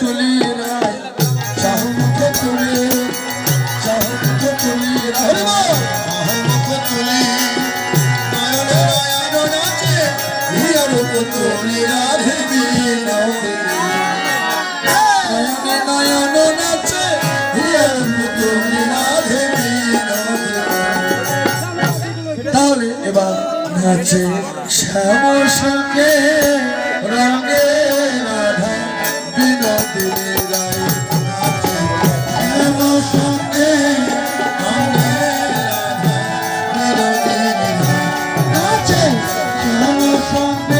তুলি রায় চাহ মুখ তুলি। চাহ মুখ তুলি রায় মুখ তুলি। নয়ন নয়ন নাচে। হিয়ার মুখ তুলি নয়নে নয়ন নাচে। হিয়ার মুখ তুলি তাহলে এবার নাচে শ্যাম সঙ্গে রঙে শ্যাম সঙ্গে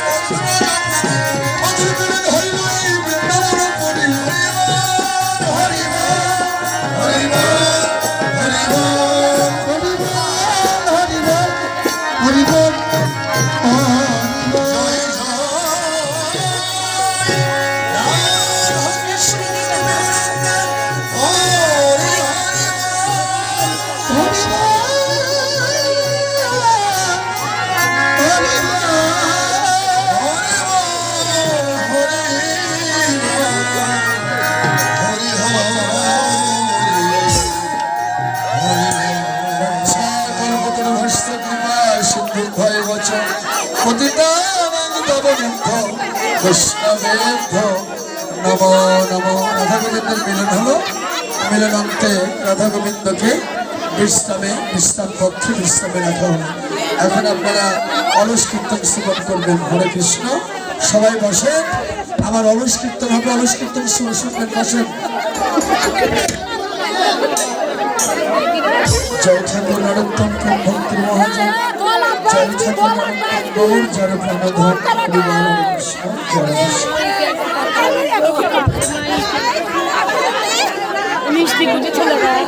হরি বৈষ্ণবেভ্য নম নম রাধা গোবিন্দের মিলন হলো মিলনান্তে রাধা গোবিন্দকে বিশ্রামে বিশ্রাম পক্ষে বিশ্রামে রাখা হলো এখন আপনারা অলস কীর্তন শ্রবণ করবেন হরে কৃষ্ণ সবাই বসেন আমার অলস কীর্তন হবে অলস কীর্তন শুনে শুনবেন বসেন জয় ঠাকুর নরোত্তম মহাজন মিষ্টি গুটি চলে যায়